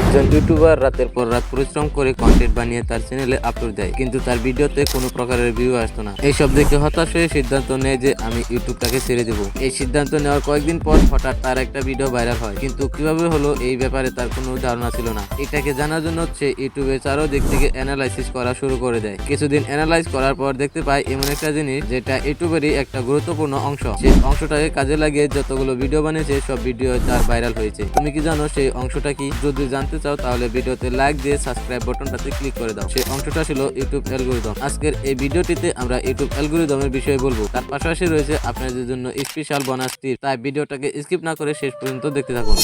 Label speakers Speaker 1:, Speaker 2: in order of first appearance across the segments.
Speaker 1: একজন ইউটিউবার রাতের পর রাত পরিশ্রম করে কন্টেন্ট বানিয়ে তার চ্যানেলে আপলোড দেয়, কিন্তু তার ভিডিওতে কোনো প্রকারের ভিউ আসতো না। এইসব দেখে হতাশ হয়ে সিদ্ধান্ত নেয় যে আমি ইউটিউবটাকে ছেড়ে দেবো। এই সিদ্ধান্ত নেওয়ার কয়েকদিন পর হঠাৎ তার একটা ভিডিও ভাইরাল হয়, কিন্তু কীভাবে হলো এই ব্যাপারে তার কোনো ধারণা ছিল না। এটাকে জানার জন্য সে ইউটিউবে চারো দিক থেকে অ্যানালাইসিস করা শুরু করে দেয়। কিছুদিন অ্যানালাইজ করার পর দেখতে পায় এমন একটা জিনিস যেটা ইউটিউবেরই একটা গুরুত্বপূর্ণ অংশ। সেই অংশটাকে কাজে লাগিয়ে যতগুলো ভিডিও বানিয়েছে, সব ভিডিও তার ভাইরাল হয়েছে। তুমি কি জানো সেই অংশটা কি? যদি জানতে চাও, তাহলে ভিডিওতে লাইক দিয়ে সাবস্ক্রাইব বাটনটাতে ক্লিক করে দাও। সেই অংশটা ছিল ইউটিউব অ্যালগোরিদম আজকের এই ভিডিওটিতে আমরা ইউটিউব অ্যালগোরিদমের বিষয়ে বলব। তার পাশাপাশি রয়েছে আপনাদের জন্য স্পেশাল বোনাস টিপ তাই ভিডিওটাকে স্কিপ না করে শেষ পর্যন্ত দেখতে থাকুন।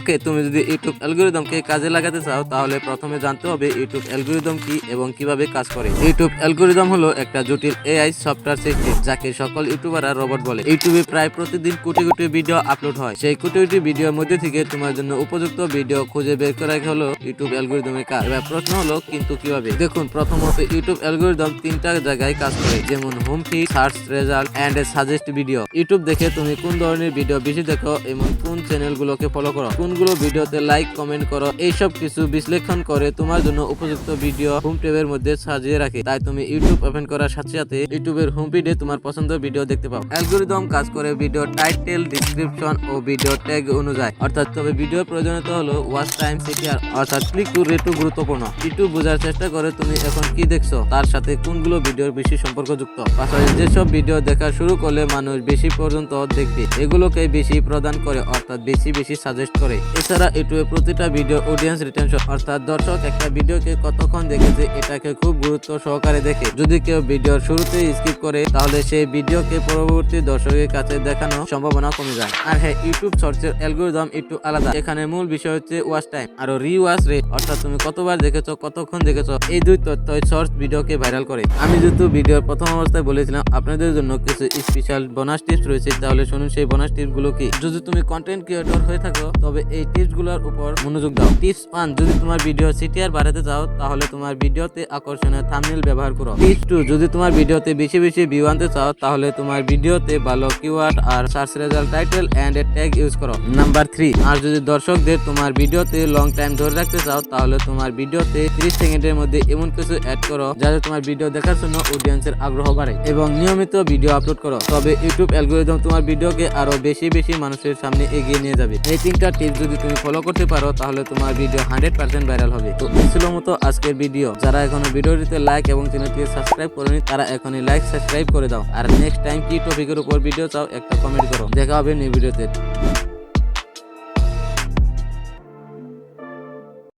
Speaker 1: ওকে তুমি যদি ইউটিউব অ্যালগোরিদমকে কাজে লাগাতে চাও, তাহলে প্রথমে জানতে হবে ইউটিউব অ্যালগোরিদম কি এবং কীভাবে কাজ করে। ইউটিউব অ্যালগোরিদম হলো একটা জটিল এআই সফটওয়্যার সিস্টেম যাকে সকল ইউটিউবাররা রোবট বলে। ইউটিউবে প্রায় প্রতিদিন কোটি কোটি ভিডিও আপলোড হয়। সেই কোটি কোটি ভিডিওর মধ্যে থেকে তোমার জন্য উপযুক্ত ভিডিও খুঁজে বের করা হলো ইউটিউব অ্যালগোরিদমের কাজ। এবার প্রশ্ন হলো, কিন্তু কীভাবে? দেখুন, প্রথমত ইউটিউব অ্যালগোরিদম তিনটা জায়গায় কাজ করে, যেমন home feed search result and suggest video YouTube দেখে তুমি কোন ধরনের ভিডিও বেশি দেখো এবং কোন চ্যানেলগুলোকে ফলো করো। কোনগুলো ভিডিওতে লাইক কমেন্ট করো, এইসব কিছু বিশ্লেষণ করে তোমার জন্য উপযুক্ত ভিডিও হোম টেবের মধ্যে সাজিয়ে রাখে। তাই তুমি ইউটিউব ওপেন করার সাথে সাথে ইউটিউবের হোম ফিডে তোমার পছন্দের ভিডিও দেখতে পাও। অ্যালগোরিদম কাজ করে ভিডিও টাইটেল ডিসক্রিপশন ও ভিডিও ট্যাগ অনুযায়ী। অর্থাৎ তবে ভিডিওর প্রয়োজনীয়তা হলো ওয়াচ টাইম সিটিআর অর্থাৎ ক্লিক টু রেটু গুরুত্বপূর্ণ। ইউটিউব বোঝার চেষ্টা করে তুমি এখন কি দেখছ, তার সাথে কোনগুলো ভিডিওর বেশি সম্পর্কযুক্ত। পাশাপাশি যেসব ভিডিও দেখা শুরু করলে মানুষ বেশি পর্যন্ত দেখবে এগুলোকে বেশি প্রদান করে, অর্থাৎ বেশি বেশি সাজেস্ট করে। এছাড়া ইউটিউবে প্রতিটা ভিডিও অডিয়েন্স রিটেনশন অর্থাৎ দর্শক একটা ভিডিওকে কতক্ষণ দেখেছে এটাকে খুব গুরুত্ব সহকারে দেখে। যদি কেউ ভিডিওর শুরুতেই স্কিপ করে, তাহলে সেই ভিডিওকে পরবর্তী দর্শকের কাছে দেখানোর সম্ভাবনা কমে যায়। আর হ্যাঁ ইউটিউব সার্চের অ্যালগোরিদম একটু আলাদা। এখানে মূল বিষয় হচ্ছে ওয়াচ টাইম আর রি ওয়াচ রেট অর্থাৎ তুমি কতবার দেখেছ, কতক্ষণ দেখেছ, এই দুই তথ্যই শর্টস ভিডিওকে ভাইরাল করে। আমি যেহেতু ভিডিওর প্রথম অবস্থায় বলেছিলাম, আপনাদের জন্য কিছু স্পেশাল বোনাস টিপস রয়েছে, তাহলে শুনুন সেই বোনাস টিপসগুলো কি। যদি তুমি কন্টেন্ট ক্রিয়েটর হয়ে থাকো, তবে এই টিপসগুলোর উপর মনোযোগ দাও। টিপস ওয়ান, যদি তোমার ভিডিও সিটিআর বাড়াতে চাও, তাহলে তোমার ভিডিওতে আকর্ষণীয় থাম্বনেল ব্যবহার করো। টিপস টু, যদি তোমার ভিডিওতে বেশি বেশি ভিউ আনতে চাও, তাহলে তোমার ভিডিওতে ভালো keyword R search result title and tag use করো। নাম্বার থ্রি আর যদি দর্শকদের তোমার ভিডিওতে লং টাইম ধরে রাখতে চাও, তাহলে তোমার ভিডিওতে 30 সেকেন্ডের মধ্যে এমন কিছু অ্যাড করো, যাতে তোমার ভিডিও দেখার জন্য অডিয়েন্সের আগ্রহ বাড়ে এবং নিয়মিত ভিডিও আপলোড করো। তবে ইউটিউব অ্যালগোরিদম তোমার ভিডিওকে আরও বেশি বেশি মানুষের সামনে এগিয়ে নিয়ে যাবে। এই তিনটা টিপস যদি তুমি ফলো করতে পারো, তাহলে তোমার ভিডিও হান্ড্রেড পার্সেন্ট ভাইরাল হবে। তো ছিল মতো আজকের ভিডিও যারা এখনও ভিডিওটিতে লাইক এবং চ্যানেলটিকে সাবস্ক্রাইব করেনি, তারা এখনই লাইক সাবস্ক্রাইব করে দাও। আর নেক্সট টাইম কি টপিকের উপর ভিডিও চাও, একটা কমেন্ট করো। দেখা হবে নিউ ভিডিওতে